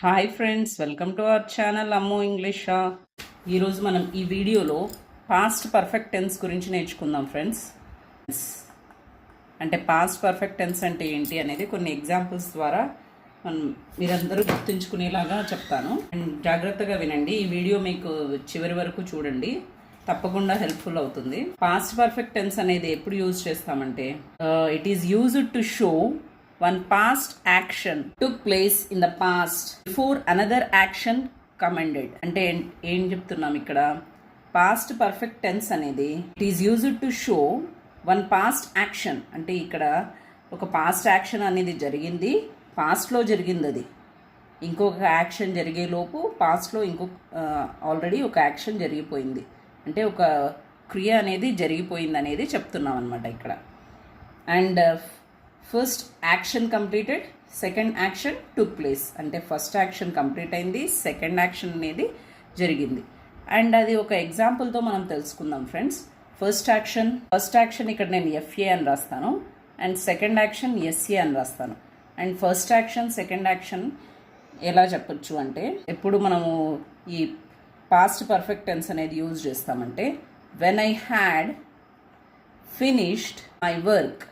Hi friends welcome to our channel అమ్మో ఇంగ్లీషా ఈరోజు మనం ఈ వీడియోలో పాస్ట్ పర్ఫెక్ట్ టెన్స్ గురించి నేర్చుకుందాం ఫ్రెండ్స్ అంటే పాస్ట్ పర్ఫెక్ట్ టెన్స్ అంటే ఏంటి అనేది కొన్ని ఎగ్జాంపుల్స్ ద్వారా మనం మీరందరూ గుర్తుంచుకునేలాగా చెప్తాను. అండ్ జాగ్రత్తగా వినండి ఈ వీడియో మీకు చివరి వరకు చూడండి. తప్పకుండా హెల్ప్ఫుల్ అవుతుంది. పాస్ట్ పర్ఫెక్ట్ టెన్స్ అనేది ఎప్పుడు యూజ్ చేస్తామంటే it is used to show one past action took place in the past before another action commenced అంటే ఏం- ఏం చెప్తున్నాం ఇక్కడ? పాస్ట్ పర్ఫెక్ట్ టెన్స్ అనేది it is used to show one past action అంటే ఇక్కడ ఒక పాస్ట్ యాక్షన్ అనేది జరిగింది పాస్ట్లో జరిగింది అది. ఇంకొక యాక్షన్ జరిగేలోపు పాస్ట్లో ఇంకొక ఆల్రెడీ ఒక యాక్షన్ జరిగిపోయింది. అంటే ఒక క్రియ అనేది జరిగిపోయింది అనేది చెప్తున్నాం అనమాట ఇక్కడ. And first action completed second action took place అంటే ఫస్ట్ యాక్షన్ కంప్లీట్ అయింది సెకండ్ యాక్షన్ అనేది జరిగింది. అండ్ అది ఒక ఎగ్జాంపుల్తో మనం తెలుసుకుందాం friends first action first action ఇక్కడ నేను ఎఫ్ఏ అని రాస్తాను. అండ్ సెకండ్ యాక్షన్ ఎస్ఏ అని రాస్తాను. And first action second action ఎలా చెప్పొచ్చు అంటే ఎప్పుడు మనము ఈ పాస్ట్ పర్ఫెక్ట్ టెన్స్ అనేది యూజ్ చేస్తామంటే when I had finished my work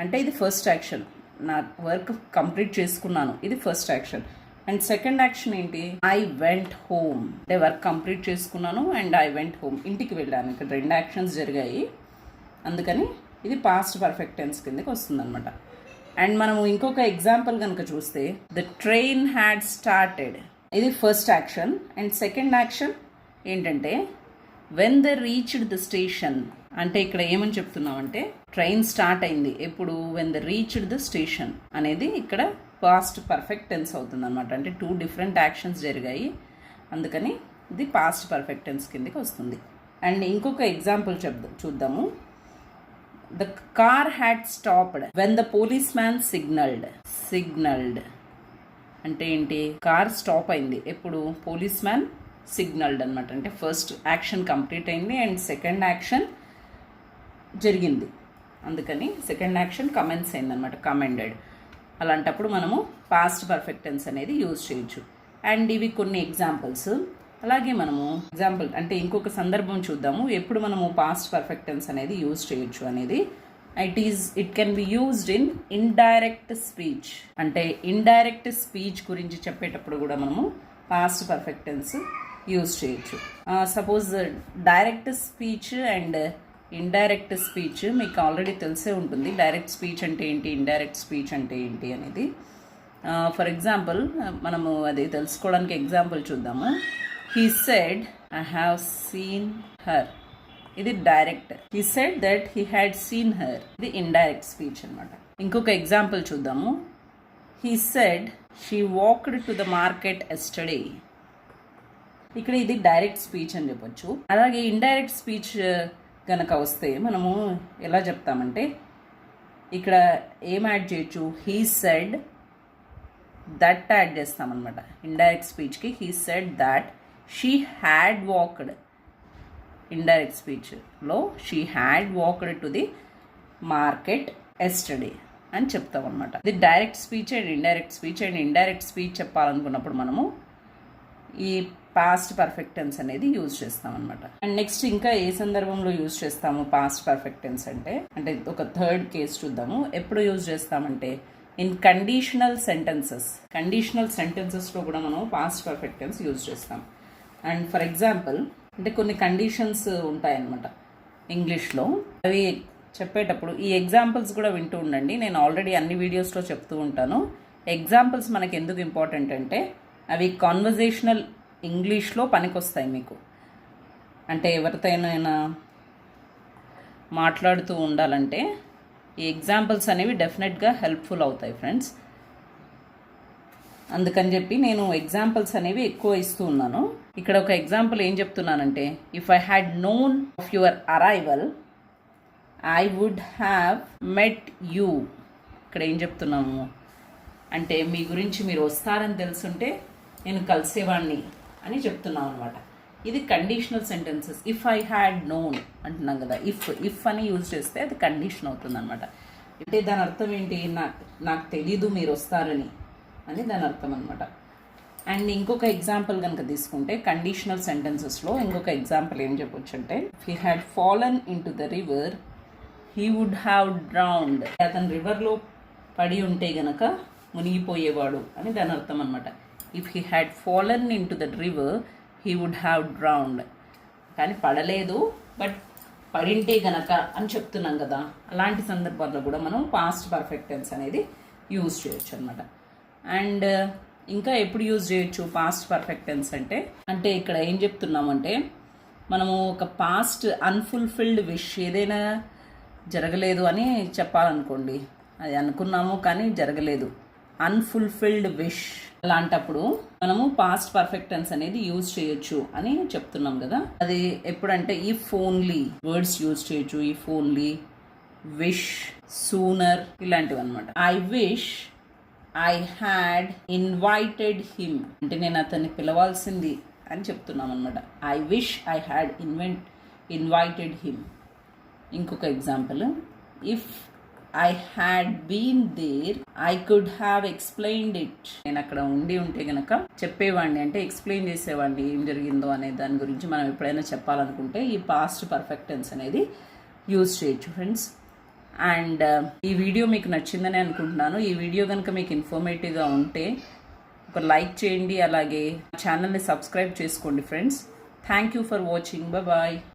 అంటే ఇది ఫస్ట్ యాక్షన్ నా వర్క్ కంప్లీట్ చేసుకున్నాను. ఇది first action and second action ఏంటి? ఐ వెంట్ హోమ్ అంటే వర్క్ కంప్లీట్ చేసుకున్నాను అండ్ ఐ వెంట్ హోమ్ ఇంటికి వెళ్ళాను. ఇక్కడ రెండు యాక్షన్స్ జరిగాయి. అందుకని ఇది పాస్ట్ పర్ఫెక్ట్ టెన్స్ కిందకి వస్తుందన్నమాట. అండ్ మనము ఇంకొక ఎగ్జాంపుల్ కనుక చూస్తే ద ట్రైన్ హ్యాడ్ స్టార్టెడ్ ఇది first action and second action ఏంటంటే when the reached the station అంటే ఇక్కడ ఏమని చెప్తున్నామంటే ట్రైన్ స్టార్ట్ అయింది. ఎప్పుడు? When the reached the station అనేది ఇక్కడ పాస్ట్ పర్ఫెక్ట్ టెన్స్ అవుతుంది అనమాట అంటే టూ డిఫరెంట్ యాక్షన్స్ జరిగాయి. అందుకని ఇది పాస్ట్ పర్ఫెక్ట్ టెన్స్ కిందకి వస్తుంది. అండ్ ఇంకొక ఎగ్జాంపుల్ చెప్దాం చూద్దాము. The car had stopped when the police man signalled signalled అంటే ఏంటి? కార్ స్టాప్ అయింది. ఎప్పుడు? పోలీస్ మ్యాన్ సిగ్నల్డ్ అనమాట అంటే ఫస్ట్ యాక్షన్ కంప్లీట్ అయింది అండ్ సెకండ్ యాక్షన్ జరిగింది. అందుకని సెకండ్ యాక్షన్ కమెంట్స్ అయింది అనమాట కమెండెడ్ అలాంటప్పుడు మనము పాస్ట్ పర్ఫెక్టెన్స్ అనేది యూజ్ చేయొచ్చు. అండ్ ఇవి కొన్ని ఎగ్జాంపుల్స్ అలాగే మనము ఎగ్జాంపుల్ అంటే ఇంకొక సందర్భం చూద్దాము. ఎప్పుడు మనము పాస్ట్ పర్ఫెక్టెన్స్ అనేది యూజ్ చేయొచ్చు అనేది. It is it can be used in indirect speech అంటే ఇండైరెక్ట్ స్పీచ్ గురించి చెప్పేటప్పుడు కూడా మనము పాస్ట్ పర్ఫెక్టెన్స్ యూజ్ చేయొచ్చు. Suppose direct speech and indirect speech మీకు ఆల్రెడీ తెలిసే ఉంటుంది. డైరెక్ట్ స్పీచ్ అంటే ఏంటి? ఇండైరెక్ట్ స్పీచ్ అంటే ఏంటి అనేది. ఫర్ ఎగ్జాంపుల్ మనము అది తెలుసుకోవడానికి ఎగ్జాంపుల్ చూద్దాము. He said I have seen her ఇది direct he said that he had seen her ఇది ఇండైరెక్ట్ స్పీచ్ అనమాట ఇంకొక ఎగ్జాంపుల్ చూద్దాము. He said she walked to the market yesterday ఇక్కడ ఇది డైరెక్ట్ స్పీచ్ అని చెప్పొచ్చు. అలాగే ఇండైరెక్ట్ స్పీచ్ కనుక వస్తే మనము ఎలా చెప్తామంటే ఇక్కడ ఏం యాడ్ చేయొచ్చు? హీ సెడ్ దట్ యాడ్ చేస్తామన్నమాట. Indirect స్పీచ్కి he said that she had walked indirect స్పీచ్లో she had walked to the market yesterday అని చెప్తాం అనమాట ఇది direct speech and indirect speech and indirect speech చెప్పాలనుకున్నప్పుడు మనము ఈ పాస్ట్ పర్ఫెక్ట్ టెన్స్ అనేది use చేస్తాం అనమాట అండ్ నెక్స్ట్ ఇంకా ఏ సందర్భంలో యూజ్ చేస్తాము పాస్ట్ పర్ఫెక్ట్ టెన్స్ అంటే? అంటే ఒక థర్డ్ కేస్ చూద్దాము. ఎప్పుడు యూజ్ చేస్తామంటే? ఇన్ కండిషనల్ సెంటెన్సెస్ కండిషనల్ సెంటెన్సెస్లో కూడా మనం పాస్ట్ పర్ఫెక్ట్ టెన్స్ యూజ్ చేస్తాం. అండ్ ఫర్ ఎగ్జాంపుల్ అంటే కొన్ని కండిషన్స్ ఉంటాయన్నమాట. ఇంగ్లీష్లో అవి చెప్పేటప్పుడు ఈ ఎగ్జాంపుల్స్ కూడా వింటూ ఉండండి. నేను ఆల్రెడీ అన్ని వీడియోస్లో చెప్తూ ఉంటాను. ఎగ్జాంపుల్స్ మనకి ఎందుకు ఇంపార్టెంట్ అంటే అవి కాన్వర్జేషనల్ ఇంగ్లీష్లో పనికొస్తాయి మీకు. అంటే ఎవరితోనైనా మాట్లాడుతూ ఉండాలంటే ఈ ఎగ్జాంపుల్స్ అనేవి డెఫినెట్గా హెల్ప్ఫుల్ అవుతాయి ఫ్రెండ్స్. అందుకని చెప్పి నేను ఎగ్జాంపుల్స్ అనేవి ఎక్కువ ఇస్తూ ఉన్నాను. ఇక్కడ ఒక ఎగ్జాంపుల్ ఏం చెప్తున్నానంటే if I had known of your arrival I would have met you ఇక్కడ ఏం చెప్తున్నాము? అంటే మీ గురించి మీరు వస్తారని తెలుసుంటే నేను కలిసేవాడిని అని చెప్తున్నాం అనమాట ఇది conditional sentences if I had known అంటున్నాం కదా. ఇఫ్ ఇఫ్ అని యూజ్ చేస్తే అది కండిషన్ అవుతుంది అనమాట అంటే దాని అర్థం ఏంటి? నాకు నాకు తెలీదు మీరు వస్తారని అని దాని అర్థం అనమాట అండ్ ఇంకొక ఎగ్జాంపుల్ కనుక తీసుకుంటే కండిషనల్ సెంటెన్సెస్లో ఇంకొక ఎగ్జాంపుల్ ఏం చెప్పొచ్చు అంటే he had fallen in to the river he would have drowned అతను రివర్లో పడి ఉంటే గనక మునిగిపోయేవాడు అని దాని అర్థం అనమాట if he had fallen in to that river he would have drowned కానీ పడలేదు బట్ పడింటే గనక అని చెప్తున్నాం కదా అలాంటి సందర్భాల్లో కూడా మనం పాస్ట్ పర్ఫెక్ట్ టెన్స్ అనేది యూజ్ చేయొచ్చు అనమాట అండ్ uh, ఇంకా ఎప్పుడు యూజ్ చేయొచ్చు పాస్ట్ పర్ఫెక్ట్ టెన్స్ అంటే? అంటే ఇక్కడ ఏం చెప్తున్నామంటే మనము ఒక పాస్ట్ అన్ఫుల్ఫిల్డ్ విష్ ఏదైనా జరగలేదు అని చెప్పాలనుకోండి అది అనుకున్నాము కానీ జరగలేదు. అన్ఫుల్ఫిల్డ్ విష్ అలాంటప్పుడు మనము పాస్ట్ పర్ఫెక్ట్ టెన్స్ అనేది యూజ్ చేయొచ్చు అని చెప్తున్నాం కదా. అది ఎప్పుడంటే ఈ ఫోన్లీ వర్డ్స్ యూజ్ చేయొచ్చు. ఈ ఫోన్లీ విష్ సూనర్ ఇలాంటివి అనమాట I wish I had invited him అంటే నేను అతన్ని పిలవాల్సింది అని చెప్తున్నాం అనమాట I wish I had invent invited him ఇంకొక example if I had been there I could have explained it నేను అక్కడ ఉండి ఉంటే గనక చెప్పేవాడిని అంటే ఎక్స్ప్లెయిన్ చేసేవాడిని ఏం జరిగిందో అనే దాని గురించి మనం ఎప్పుడైనా చెప్పాలనుకుంటే ఈ పాస్ట్ పర్ఫెక్ట్ టెన్స్ అనేది యూజ్ చేయొచ్చు ఫ్రెండ్స్ అండ్ uh, ఈ వీడియో మీకు నచ్చిందని అనుకుంటున్నాను. ఈ వీడియో కనుక మీకు ఇన్ఫర్మేటివ్గా ఉంటే ఒక లైక్ చేయండి అలాగే ఛానల్ని సబ్స్క్రైబ్ చేసుకోండి friends thank you for watching bye